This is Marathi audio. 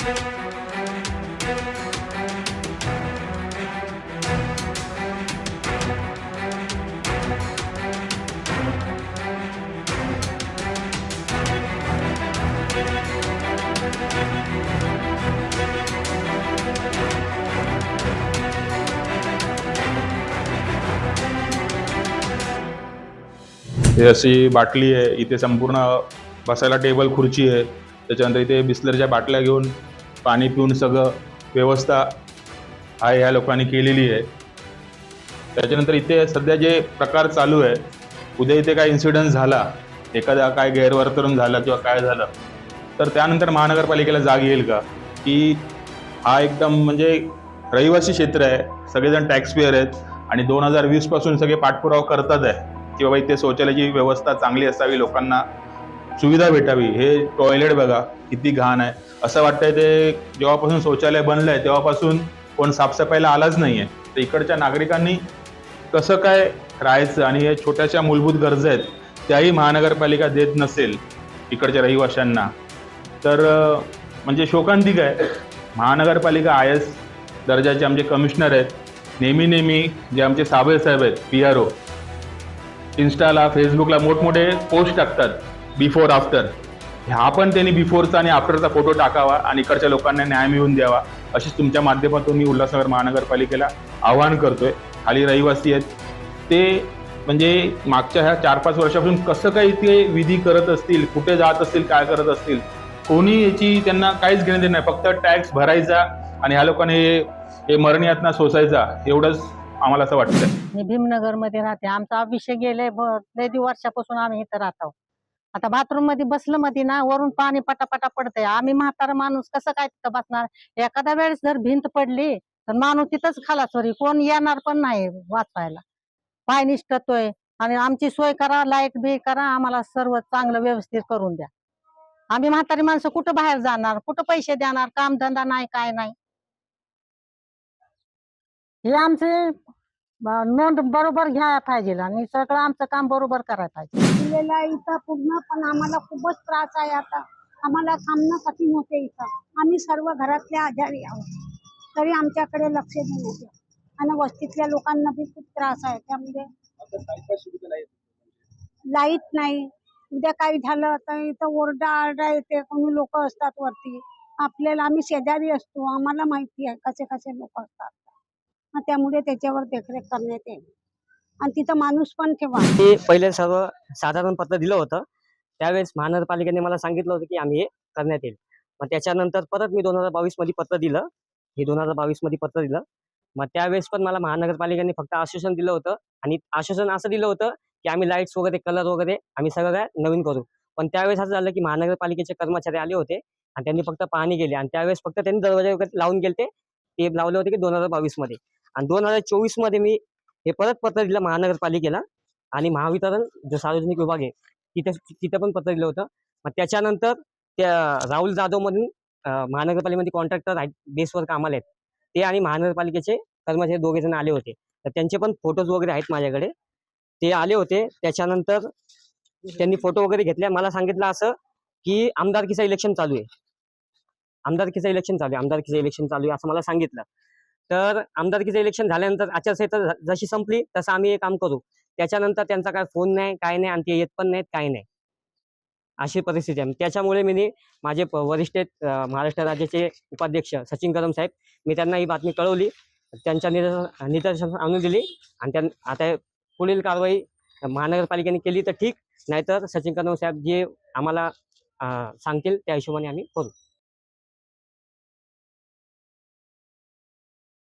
हे अशी बाटली आहे. इथे संपूर्ण बसायला टेबल खुर्ची आहे. त्याच्यानंतर इथे बिस्लरच्या बाटल्या घेऊन पाणी पिऊन सगळं व्यवस्था आहे ह्या लोकांनी केलेली आहे. त्याच्यानंतर इथे सध्या जे प्रकार चालू आहे उद्या इथे काय इन्सिडन्स झाला एखादा काय गैरवर्तन झालं किंवा काय झालं तर त्यानंतर महानगरपालिकेला जाग येईल का? की हा एकदम म्हणजे रहिवासी क्षेत्र आहे सगळेजण टॅक्स पेअर आहेत आणि दोन हजार वीसपासून सगळे पाठपुरावा करतात आहे की बाबा इथे शौचालयाची व्यवस्था चांगली असावी लोकांना सुविधा भेटावी. हे टॉयलेट बघा किती घाण आहे. असं वाटतंय ते जेव्हापासून शौचालय बनलंय तेव्हापासून कोण साफसफाईला आलाच आहे तर इकडच्या नागरिकांनी कसं काय राहायचं आणि हे छोट्याशा मूलभूत गरजा आहेत त्याही महानगरपालिका देत नसेल इकडच्या रहिवाशांना. तर म्हणजे शोकांतिक आहे. महानगरपालिका आय एस दर्जाचे आमचे कमिशनर आहेत. नेहमी नेहमी जे आमचे साबळे साहेब आहेत पी आर ओ इन्स्टाला फेसबुकला मोठमोठे पोस्ट टाकतात. बिफोर आफ्टर हा पण त्यांनी बिफोरचा आणि आफ्टरचा फोटो टाकावा आणि इकडच्या लोकांना न्याय मिळवून द्यावा. अशीच तुमच्या माध्यमातून मी उल्हासनगर महानगरपालिकेला आवाहन करतोय. खाली रहिवासी आहेत. ते म्हणजे मागच्या ह्या चार पाच वर्षापासून कसं काही ते विधी करत असतील कुठे जात असतील काय करत असतील कोणी याची त्यांना काहीच घेणं देणं नाही. फक्त टॅक्स भरायचा आणि ह्या लोकांनी हे हे मरण यातना सोसायचा एवढंच आम्हाला असं वाटतं मी भीमनगरमध्ये राहते. आमचा आयुष्य गेले लय दिवस वर्षापासून आम्ही इथं राहतो. आता बाथरूममध्ये बसलं मध्ये ना वरून पाणी पटापटा पडतंय. आम्ही म्हातारा माणूस कसं काय तिथं बसणार? एखाद्या वेळेस जर भिंत पडली तर माणूस तिथंच खालाच सॉरी कोण येणार पण नाही वाचवायला. पाय निष्ठतोय आणि आमची सोय करा लाइट बी करा आम्हाला सर्व चांगलं व्यवस्थित करून द्या. आम्ही म्हातारी माणसं कुठं बाहेर जाणार? कुठं पैसे देणार? काम धंदा नाही काय नाही. हे आमचे नोंद बरोबर घ्यायला पाहिजे आणि सगळं आमचं काम बरोबर करायला पाहिजे. दिलेला इथं पूर्ण पण आम्हाला खूपच त्रास आहे आता. आम्हाला थांबणं कठीण होते इथं. आम्ही सर्व घरातले आजारी आहोत. तरी आमच्याकडे लक्ष देण्यात येत आणि वस्तीतल्या लोकांना बी खूप त्रास आहे. त्यामुळे लाइट नाही. उद्या काही झालं तर इथं ओरडा आरडा येते. कोणी लोक असतात वरती. आपल्याला आम्ही शेजारी असतो. आम्हाला माहिती आहे कसे कसे लोक असतात. मग त्यामुळे त्याच्यावर देखरेख करण्यात येईल. आणि तिथं माणूस पण ठेवा. ते पहिले सर्व साधारण पत्र दिलं होतं. त्यावेळेस महानगरपालिकेने मला सांगितलं होतं की आम्ही हे करण्यात येईल. मग त्याच्यानंतर परत मी दोन हजार बावीसमध्ये पत्र दिलं. हे दोन हजार बावीसमध्ये पत्र दिलं. मग त्यावेळेस पण मला महानगरपालिकेने फक्त आश्वासन दिलं होतं. आणि आश्वासन असं दिलं होतं की आम्ही लाईट्स वगैरे कलर वगैरे आम्ही सगळं काय नवीन करू. पण त्यावेळेस असं झालं की महानगरपालिकेचे कर्मचारी आले होते आणि त्यांनी फक्त पाहणी गेले आणि त्यावेळेस फक्त त्यांनी दरवाजे वगैरे लावून गेले ते लावले होते की दोन हजार बावीसमध्ये. आणि दोन हजार चोवीसमध्ये मी हे परत पत्र दिलं महानगरपालिकेला आणि महावितरण जो सार्वजनिक विभाग आहे तिथे तिथे पण पत्र दिलं होतं. मग त्याच्यानंतर त्या राहुल जाधव मधून महानगरपालिकेमध्ये कॉन्ट्रॅक्टर आहेत बेसवर कामाला आहेत. ते आणि महानगरपालिकेचे कर्मचारी दोघे जण आले होते. तर त्यांचे पण फोटोज वगैरे आहेत माझ्याकडे. ते आले होते. त्याच्यानंतर त्यांनी फोटो वगैरे घेतले. मला सांगितलं असं की आमदारकीचं इलेक्शन चालू आहे. आमदारकीचं इलेक्शन चालू आहे. आमदारकीचं इलेक्शन चालू आहे असं मला सांगितलं. तर आमदारकीचं इलेक्शन झाल्यानंतर आचारसंहिता जशी संपली तसं आम्ही हे काम करू. त्याच्यानंतर त्यांचा काय फोन नाही काय नाही आणि ते येत पण नाहीत काय नाही. अशी परिस्थिती आहे. त्याच्यामुळे मी माझे वरिष्ठ महाराष्ट्र राज्याचे उपाध्यक्ष सचिन कदम साहेब मी त्यांना ही बातमी कळवली. त्यांच्या निदर्शन निदर्शन आणून दिली. आणि त्यां आता पुढील कारवाई महानगरपालिकेने केली तर ठीक. नाहीतर सचिन कदम साहेब जे आम्हाला सांगतील त्या हिशोबाने आम्ही करू.